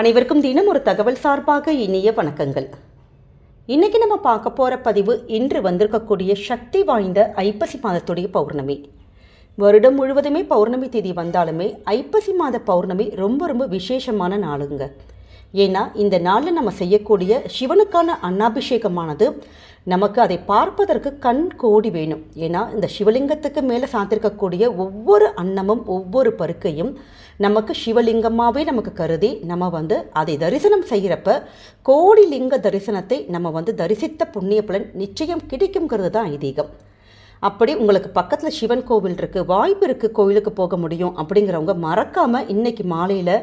அனைவருக்கும் தினம் ஒரு தகவல் சார்பாக இனிய வணக்கங்கள். இன்னைக்கு நம்ம பார்க்க போகிற பதிவு இன்று வந்திருக்கக்கூடிய சக்தி வாய்ந்த ஐப்பசி மாதத்துடைய பௌர்ணமி. வருடம் முழுவதுமே பௌர்ணமி தேதி வந்தாலுமே ஐப்பசி மாத பௌர்ணமி ரொம்ப ரொம்ப விசேஷமான நாளுங்க. ஏன்னா இந்த நாளில் நம்ம செய்யக்கூடிய சிவனுக்கான அன்னாபிஷேகமானது நமக்கு அதை பார்ப்பதற்கு கண் கோடி வேணும். ஏன்னா இந்த சிவலிங்கத்துக்கு மேலே சார்ந்திருக்கக்கூடிய ஒவ்வொரு அன்னமும் ஒவ்வொரு பருக்கையும் நமக்கு சிவலிங்கமாகவே நமக்கு கருதி நம்ம வந்து அதை தரிசனம் செய்கிறப்ப கோடி லிங்க தரிசனத்தை நம்ம வந்து தரிசித்த புண்ணிய பலன் நிச்சயம் கிடைக்குங்கிறது தான் ஐதீகம். அப்படி உங்களுக்கு பக்கத்தில் சிவன் கோவில் இருக்குது வாய்ப்பு இருக்குது கோவிலுக்கு போக முடியும் அப்படிங்கிறவங்க மறக்காமல் இன்றைக்கி மாலையில்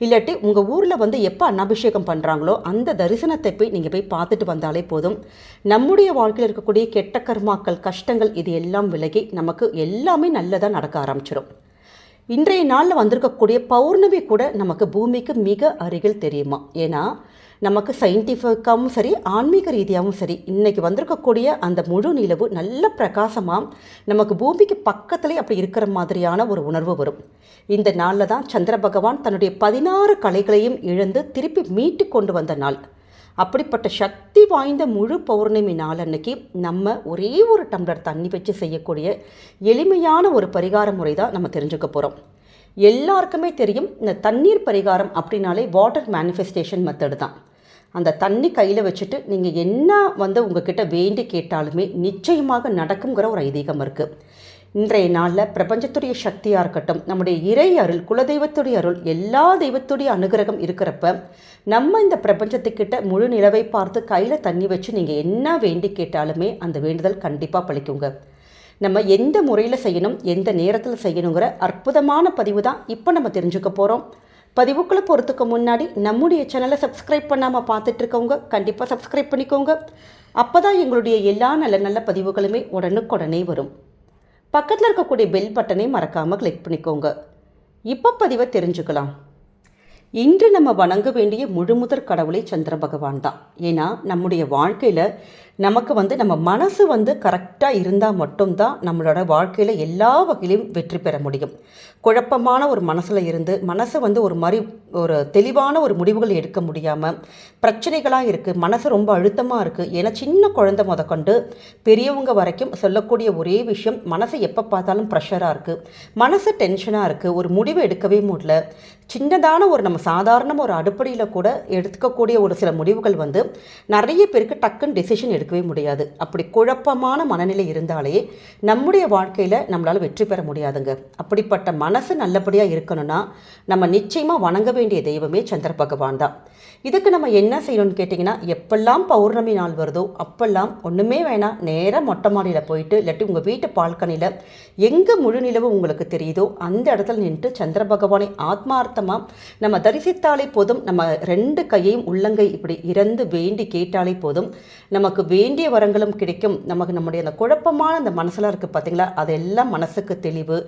இல்லாட்டி உங்கள் ஊரில் வந்து எப்போ அன்னாபிஷேகம் பண்ணுறாங்களோ அந்த தரிசனத்தை போய் நீங்கள் போய் பார்த்துட்டு வந்தாலே போதும். நம்முடைய வாழ்க்கையில் இருக்கக்கூடிய கெட்ட கர்மாக்கள் கஷ்டங்கள் இது எல்லாம் விலகி நமக்கு எல்லாமே நல்லதாக நடக்க ஆரம்பிச்சிடும் இன்றைய நாளில் வந்திருக்கக்கூடிய பௌர்ணமி கூட நமக்கு பூமிக்கு மிக அருகில் தெரியுமா? ஏன்னா நமக்கு சயின்டிஃபிக்காகவும் சரி ஆன்மீக ரீதியாகவும் சரி இன்றைக்கி வந்திருக்கக்கூடிய அந்த முழு நிலவு நல்ல பிரகாசமாக நமக்கு பூமிக்கு பக்கத்துலேயே அப்படி இருக்கிற மாதிரியான ஒரு உணர்வு வரும். இந்த நாளில் தான் சந்திர பகவான் தன்னுடைய பதினாறு கலைகளையும் இழந்து திருப்பி மீட்டு கொண்டு வந்த நாள். அப்படிப்பட்ட சக்தி வாய்ந்த முழு பௌர்ணமி நாள் அன்னைக்கு நம்ம ஒரே ஒரு டம்ளர் தண்ணி வச்சு செய்யக்கூடிய எளிமையான ஒரு பரிகார முறை தான் நம்ம தெரிஞ்சுக்க போகிறோம் எல்லாருக்குமே தெரியும் இந்த தண்ணீர் பரிகாரம் அப்படின்னாலே வாட்டர் மேனிஃபெஸ்டேஷன் மெத்தடு தான். அந்த தண்ணி கையில் வச்சுட்டு நீங்கள் என்ன வந்து உங்ககிட்ட வேண்டி கேட்டாலுமே நிச்சயமாக நடக்குங்கிற ஒரு ஐதீகம் இருக்குது இன்றைய நாளில் பிரபஞ்சத்துடைய சக்தியாக இருக்கட்டும் நம்முடைய இறை அருள் குலதெய்வத்துடைய அருள் எல்லா தெய்வத்துடைய அனுகிரகம் இருக்கிறப்ப நம்ம இந்த பிரபஞ்சத்துக்கிட்ட முழு நிலவை பார்த்து கையில் தண்ணி வச்சு நீங்கள் என்ன வேண்டி கேட்டாலுமே அந்த வேண்டுதல் கண்டிப்பாக பழிக்குங்க. நம்ம எந்த முறையில் செய்யணும் எந்த நேரத்தில் செய்யணுங்கிற அற்புதமான பதிவு தான் இப்போ நம்ம தெரிஞ்சுக்க போகிறோம் பதிவுக்குள்ளே போகிறதுக்கு முன்னாடி நம்முடைய சேனலை சப்ஸ்கிரைப் பண்ணாமல் பார்த்துட்ருக்கவங்க கண்டிப்பாக சப்ஸ்கிரைப் பண்ணிக்கோங்க. அப்போ தான் எங்களுடைய எல்லா நல்ல நல்ல பதிவுகளுமே உடனுக்குடனே வரும். பக்கத்தில் இருக்கக்கூடிய பெல் பட்டனை மறக்காமல் கிளிக் பண்ணிக்கோங்க. இப்போ பதிவை தெரிஞ்சுக்கலாம். இன்று நம்ம வணங்க வேண்டிய முழுமுதற் கடவுளை சந்திர பகவான் தான். ஏன்னா நம்முடைய வாழ்க்கையில் நமக்கு வந்து நம்ம மனசு வந்து கரெக்டாக இருந்தால் மட்டும்தான் நம்மளோட வாழ்க்கையில் எல்லா வகையிலும் வெற்றி பெற முடியும். குழப்பமான ஒரு மனசில் இருந்து மனசை வந்து ஒரு மாதிரி ஒரு தெளிவான ஒரு முடிவுகள் எடுக்க முடியாமல் பிரச்சனைகளாக இருக்குது மனசு ரொம்ப அழுத்தமாக இருக்குது ஏன்னா சின்ன குழந்தை முதற்கொண்டு பெரியவங்க வரைக்கும் சொல்லக்கூடிய ஒரே விஷயம் மனசு எப்போ பார்த்தாலும் ப்ரெஷராக இருக்குது மனசு டென்ஷனாக இருக்குது ஒரு முடிவு எடுக்கவே முடியல. சின்னதான ஒரு நம்ம சாதாரண ஒரு அடிப்படையில் கூட எடுத்துக்கக்கூடிய ஒரு சில முடிவுகள் வந்து நிறைய பேருக்கு டக்குன்னு டெசிஷன் எடுக்கவே முடியாது. அப்படி குழப்பமான மனநிலை இருந்தாலே நம்முடைய வாழ்க்கையில் நம்மளால் வெற்றி பெற முடியாதுங்க. அப்படிப்பட்ட மனசு நல்லபடியாக இருக்கணும்னா நம்ம நிச்சயமாக வணங்க வேண்டிய தெய்வமே சந்திர பகவான் தான். இதுக்கு நம்ம என்ன செய்யணும்னு கேட்டிங்கன்னா எப்பெல்லாம் பௌர்ணமி நாள் வருதோ அப்பெல்லாம் ஒன்றுமே வேணாம். நேராக மொட்டை மாடியில் போயிட்டு இல்லாட்டி உங்கள் வீட்டு பால்கனியில் எங்கே முழு நிலவு உங்களுக்கு தெரியுதோ அந்த இடத்துல நின்று சந்திர பகவானை ஆத்மார்த்தமாக நம்ம தரிசித்தாலே போதும். நம்ம ரெண்டு கையையும் உள்ளங்கை இப்படி இறந்து வேண்டி கேட்டாலே போதும். நமக்கு வேண்டிய வரங்களும் கிடைக்கும். நமக்கு நம்முடைய அந்த குழப்பமான அந்த மனசெல்லாம் இருக்குது பார்த்தீங்களா அதெல்லாம் மனசுக்கு தெளிவு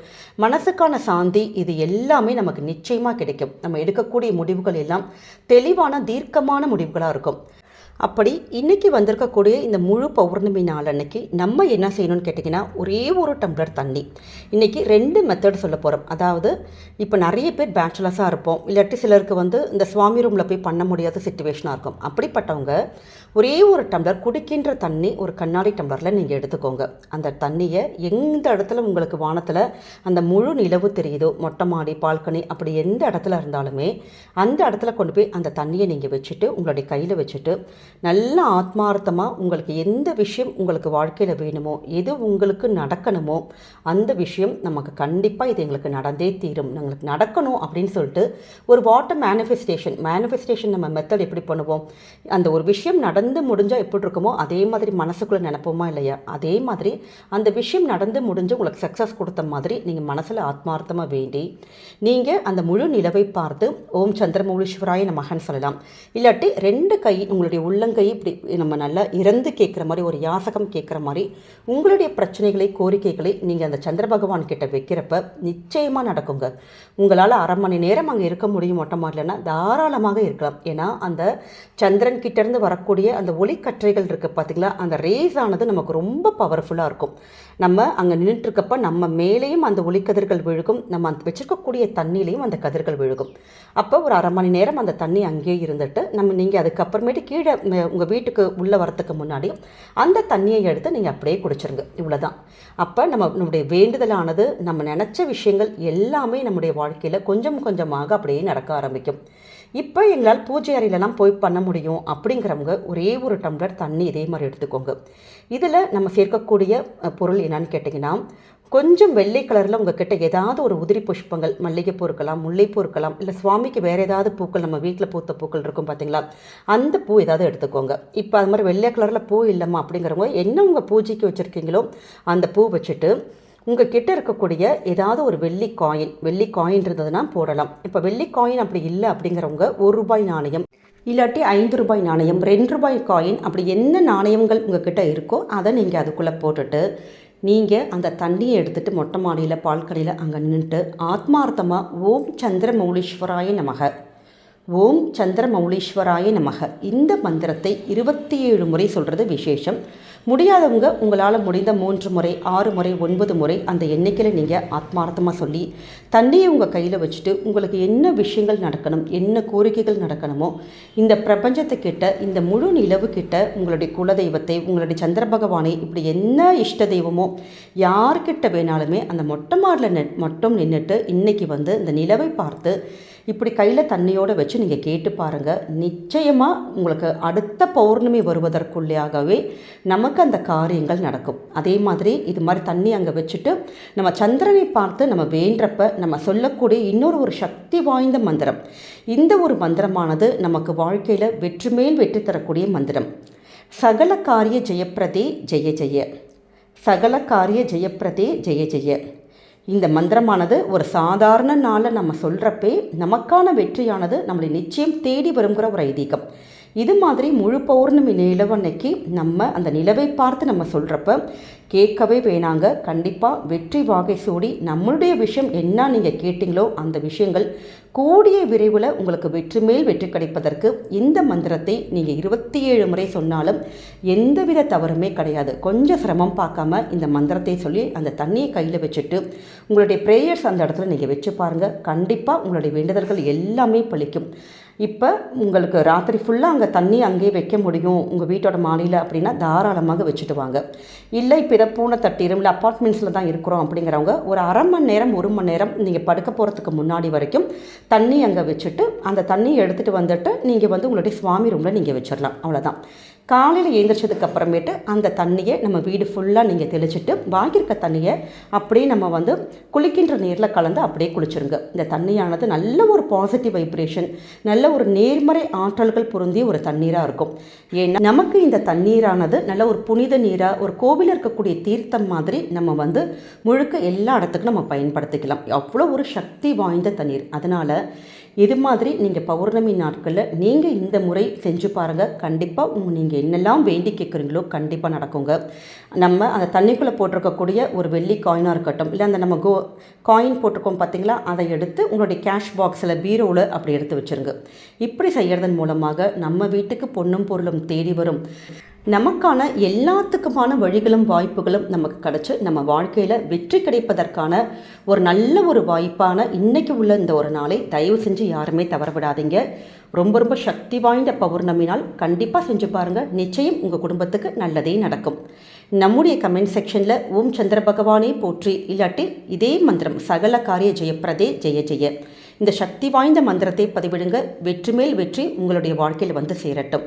மனசுக்கான சாந்தி இது எல்லாமே நமக்கு நிச்சயமாக கிடைக்கும். நம்ம எடுக்கக்கூடிய முடிவுகள் எல்லாம் தெளிவான தீர்க்கமான முடிவுகளாக இருக்கும். அப்படி இன்றைக்கி வந்திருக்கக்கூடிய இந்த முழு பௌர்ணமி நாள் அன்னைக்கு நம்ம என்ன செய்யணும்னு கேட்டிங்கன்னா ஒரே ஒரு டம்ளர் தண்ணி. இன்றைக்கி ரெண்டு மெத்தட் சொல்ல போகிறோம் அதாவது இப்போ நிறைய பேர் பேச்சுலர்ஸாக இருப்போம். இல்லாட்டி சிலருக்கு வந்து இந்த சுவாமி ரூமில் போய் பண்ண முடியாத சுச்சுவேஷனாக இருக்கும். அப்படிப்பட்டவங்க ஒரே ஒரு டம்ளர் குடிக்கின்ற தண்ணி ஒரு கண்ணாடி டம்ளரில் நீங்கள் எடுத்துக்கோங்க. அந்த தண்ணியை எந்த இடத்துல உங்களுக்கு வானத்தில் அந்த முழு நிலவு தெரியுதோ மொட்டை மாடி பால்கனி அப்படி எந்த இடத்துல இருந்தாலுமே அந்த இடத்துல கொண்டு போய் அந்த தண்ணியை நீங்கள் வச்சுட்டு உங்களுடைய கையில் வச்சுட்டு நல்ல ஆத்மார்த்தமாக உங்களுக்கு எந்த விஷயம் உங்களுக்கு வாழ்க்கையில் வேணுமோ எது உங்களுக்கு நடக்கணுமோ அந்த விஷயம் நமக்கு கண்டிப்பாக இது எங்களுக்கு நடந்தே தீரும். எங்களுக்கு நடக்கணும் அப்படின்னு சொல்லிட்டு ஒரு வாட்டர் மேனிஃபெஸ்டேஷன் மேனிஃபெஸ்டேஷன் நம்ம மெத்தட் எப்படி பண்ணுவோம்? அந்த ஒரு விஷயம் நடந்து முடிஞ்சால் எப்படி இருக்குமோ அதே மாதிரி மனசுக்குள்ளே நினைப்போமா இல்லையா? அதே மாதிரி அந்த விஷயம் நடந்து முடிஞ்சு உங்களுக்கு சக்ஸஸ் கொடுத்த மாதிரி நீங்கள் மனசில் ஆத்மார்த்தமாக வேண்டி நீங்கள் அந்த முழு நிலவை பார்த்து ஓம் சந்திரமௌலீஸ்வராய நமகன் சொல்லலாம். இல்லாட்டி ரெண்டு கை உங்களுடைய உள்ள உள்ளங்கை இப்படி நம்ம நல்லா இறந்து கேட்குற மாதிரி ஒரு யாசகம் கேட்குற மாதிரி உங்களுடைய பிரச்சனைகளை கோரிக்கைகளை நீங்கள் அந்த சந்திர பகவான் கிட்ட வைக்கிறப்ப நிச்சயமாக நடக்குங்க. உங்களால் அரை மணி நேரம் அங்கே இருக்க முடியும் மொட்டை இல்லைன்னா தாராளமாக இருக்கலாம். ஏன்னா அந்த சந்திரன் கிட்டேருந்து வரக்கூடிய அந்த ஒளிக்கற்றைகள் இருக்குது பார்த்திங்களா அந்த ரேஸ் ஆனது நமக்கு ரொம்ப பவர்ஃபுல்லாக இருக்கும். நம்ம அங்கே நின்றுட்டுருக்கப்ப நம்ம மேலேயும் அந்த ஒளிக்கதிர்கள் விழுகும். நம்ம அந்த வச்சுருக்கக்கூடிய தண்ணியிலையும் அந்த கதிர்கள் விழுகும். அப்போ ஒரு அரை மணி நேரம் அந்த தண்ணி அங்கேயே இருந்துட்டு நம்ம நீங்கள் அதுக்கப்புறமேட்டு கீழே உங்கள் வீட்டுக்கு உள்ளே வரத்துக்கு முன்னாடி அந்த தண்ணியை எடுத்து நீங்கள் அப்படியே குடிச்சிருங்க. இவ்வளோதான் அப்போ நம்ம நம்முடைய வேண்டுதலானது நம்ம நினச்ச விஷயங்கள் எல்லாமே நம்முடைய வாழ்க்கையில் கொஞ்சம் கொஞ்சமாக அப்படியே நடக்க ஆரம்பிக்கும். இப்போ எங்களால் பூஜை அறையிலலாம் போய் பண்ண முடியும் அப்படிங்கிறவங்க ஒரே ஒரு டம்ளர் தண்ணி இதே மாதிரி எடுத்துக்கோங்க. இதில் நம்ம சேர்க்கக்கூடிய பொருள் என்னன்னு கேட்டிங்கன்னா கொஞ்சம் வெள்ளை கலரில் உங்ககிட்ட ஏதாவது ஒரு உதிரி புஷ்பங்கள் மல்லிகைப்பூ இருக்கலாம் முல்லைப்பூ இருக்கலாம் இல்லை சுவாமிக்கு வேறு ஏதாவது பூக்கள் நம்ம வீட்டில் பூத்த பூக்கள் இருக்கும் பார்த்தீங்களா அந்த பூ ஏதாவது எடுத்துக்கோங்க. இப்போ அது மாதிரி வெள்ளை கலரில் பூ இல்லைம்மா அப்படிங்கிறவங்க என்ன உங்கள் பூஜைக்கு வச்சுருக்கீங்களோ அந்த பூ வச்சுட்டு உங்கள் கிட்ட இருக்கக்கூடிய ஏதாவது ஒரு வெள்ளி காயின் வெள்ளி காயின் இருந்ததுன்னா போடலாம். இப்போ வெள்ளி காயின் அப்படி இல்லை அப்படிங்கிறவங்க ஒரு ரூபாய் நாணயம் இல்லாட்டி ஐந்து ரூபாய் நாணயம் ரெண்டு ரூபாய் காயின் அப்படி என்ன நாணயங்கள் உங்கள் கிட்ட இருக்கோ அதை நீங்கள் அதுக்குள்ளே போட்டுட்டு நீங்கள் அந்த தண்ணியை எடுத்துகிட்டு மொட்டை மாடியில் பால்கடையில் அங்கே நின்றுட்டு ஆத்மார்த்தமாக ஓம் சந்திர மௌலீஸ்வராய நமக. ஓம் சந்திர மௌலீஸ்வராய நமக. இந்த மந்திரத்தை இருபத்தி ஏழு முறை சொல்கிறது விசேஷம். முடியாதவங்க உங்களால் முடிந்த மூன்று முறை ஆறு முறை ஒன்பது முறை அந்த எண்ணிக்கையில் நீங்கள் ஆத்மார்த்தமாக சொல்லி தண்ணியை உங்கள் கையில் வச்சுட்டு உங்களுக்கு என்ன விஷயங்கள் நடக்கணும் என்ன கோரிக்கைகள் நடக்கணுமோ இந்த பிரபஞ்சத்துக்கிட்ட இந்த முழு நிலவு கிட்ட உங்களுடைய குலதெய்வத்தை உங்களுடைய சந்திர பகவானை இப்படி என்ன இஷ்ட தெய்வமோ யார்கிட்ட வேணாலுமே அந்த மொட்டை மாடில் மட்டும் நின்றுட்டு இன்றைக்கி வந்து இந்த நிலவை பார்த்து இப்படி கையில் தண்ணியோடு வச்சு நீங்கள் கேட்டு பாருங்கள் நிச்சயமாக உங்களுக்கு அடுத்த பௌர்ணமி வருவதற்குள்ளேயாகவே நமக்கு அந்த காரியங்கள் நடக்கும். அதே மாதிரி இது மாதிரி தண்ணி அங்கே வச்சுட்டு நம்ம சந்திரனை பார்த்து நம்ம வேண்டப்ப நம்ம சொல்லக்கூடிய இன்னொரு ஒரு சக்தி வாய்ந்த மந்திரம். இந்த ஒரு மந்திரமானது நமக்கு வாழ்க்கையில் வெற்றி மேல் வெற்றி தரக்கூடிய மந்திரம். சகல காரிய ஜெயப்பிரதே ஜெய ஜெய. சகல காரிய ஜெயப்பிரதே ஜெய ஜெய. இந்த மந்திரமானது ஒரு சாதாரண நாளில் நம்ம சொல்கிறப்பே நமக்கான வெற்றியானது நம்மளை நிச்சயம் தேடி வருங்கிற ஒரு ஐதீகம். இது மாதிரி முழு பௌர்ணமி நிலவன்னைக்கு நம்ம அந்த நிலவை பார்த்து நம்ம சொல்கிறப்ப கேட்கவே வேணாங்க. கண்டிப்பாக வெற்றி வாகை சூடி நம்மளுடைய விஷயம் என்ன நீங்கள் கேட்டிங்களோ அந்த விஷயங்கள் கூடிய விரைவில் உங்களுக்கு வெற்றி மேல் வெற்றி கிடைப்பதற்கு இந்த மந்திரத்தை நீங்கள் இருபத்தி ஏழு முறை சொன்னாலும் எந்தவித தவறுமே கிடையாது. கொஞ்சம் சிரமம் பார்க்காம இந்த மந்திரத்தை சொல்லி அந்த தண்ணியை கையில் வச்சுட்டு உங்களுடைய ப்ரேயர்ஸ் அந்த இடத்துல நீங்கள் வச்சு பாருங்கள் கண்டிப்பாக உங்களுடைய வேண்டுதல்கள் எல்லாமே பழிக்கும் இப்போ உங்களுக்கு ராத்திரி ஃபுல்லாக அங்கே தண்ணி அங்கேயே வைக்க முடியும். உங்கள் வீட்டோட மாடியில் அப்படின்னா தாராளமாக வச்சுட்டு வாங்க. இல்லை இப்போ இதை பூனை தட்டிரும் இல்லை அப்பார்ட்மெண்ட்ஸில் தான் இருக்கிறோம் அப்படிங்கிறவங்க ஒரு அரை மணி நேரம் ஒரு மணி நேரம் நீங்கள் படுக்க போகிறதுக்கு முன்னாடி வரைக்கும் தண்ணி அங்கே வச்சுட்டு அந்த தண்ணியை எடுத்துகிட்டு வந்துட்டு நீங்கள் வந்து உங்களுடைய சுவாமி ரூமில் நீங்கள் வச்சிடலாம் அவ்வளோதான் காலையில் எழுந்திரிச்சதுக்கு அப்புறமேட்டு அந்த தண்ணியை நம்ம வீடு ஃபுல்லாக நீங்கள் தெளிச்சிட்டு வாங்கியிருக்க தண்ணியை அப்படியே நம்ம வந்து குளிக்கின்ற நீரில் கலந்து அப்படியே குளிச்சிருங்க. இந்த தண்ணியானது நல்ல ஒரு பாசிட்டிவ் வைப்ரேஷன் நல்ல ஒரு நேர்மறை ஆற்றல்கள் பொருந்திய ஒரு தண்ணீராக இருக்கும். ஏன்னா நமக்கு இந்த தண்ணீரானது நல்ல ஒரு புனித நீராக ஒரு கோவிலில் இருக்கக்கூடிய தீர்த்தம் மாதிரி நம்ம வந்து முழுக்க எல்லா இடத்துக்கும் நம்ம பயன்படுத்திக்கலாம். அவ்வளோ ஒரு சக்தி வாய்ந்த தண்ணீர். அதனால் இது மாதிரி நீங்கள் பௌர்ணமி நாட்களில் நீங்கள் இந்த முறை செஞ்சு பாருங்கள் கண்டிப்பாக உங்கள் நீங்கள் என்னெல்லாம் வேண்டி கேட்குறீங்களோ கண்டிப்பாக நடக்குங்க. நம்ம அந்த தண்ணிக்குள்ளே போட்டிருக்கக்கூடிய ஒரு வெள்ளி காயினாக இருக்கட்டும் இல்லை அந்த நம்ம கோ காயின் போட்டிருக்கோம் பார்த்தீங்களா அதை எடுத்து உங்களுடைய கேஷ் பாக்ஸில் பீரோவில் அப்படி எடுத்து வச்சுருங்க. இப்படி செய்கிறதன் மூலமாக நம்ம வீட்டுக்கு பொண்ணும் பொருளும் தேடி வரும். நமக்கான எல்லாத்துக்குமான வழிகளும் வாய்ப்புகளும் நமக்கு கிடச்சி நம்ம வாழ்க்கையில் வெற்றி கிடைப்பதற்கான ஒரு நல்ல ஒரு வாய்ப்பான இன்றைக்கி உள்ள இந்த ஒரு நாளை தயவு செஞ்சு யாருமே தவற விடாதீங்க. ரொம்ப ரொம்ப சக்தி வாய்ந்த பௌர்ணமி நாள் கண்டிப்பாக செஞ்சு பாருங்கள் நிச்சயம் உங்கள் குடும்பத்துக்கு நல்லதே நடக்கும். நம்முடைய கமெண்ட் செக்ஷனில் ஓம் சந்திர பகவானே போற்றி இல்லாட்டி இதே மந்திரம் சகல காரிய ஜெயப்பிரதே ஜெய ஜெய. இந்த சக்தி வாய்ந்த மந்திரத்தை பதிவிடுங்க. வெற்றி மேல் வெற்றி உங்களுடைய வாழ்க்கையில் வந்து சேரட்டும்.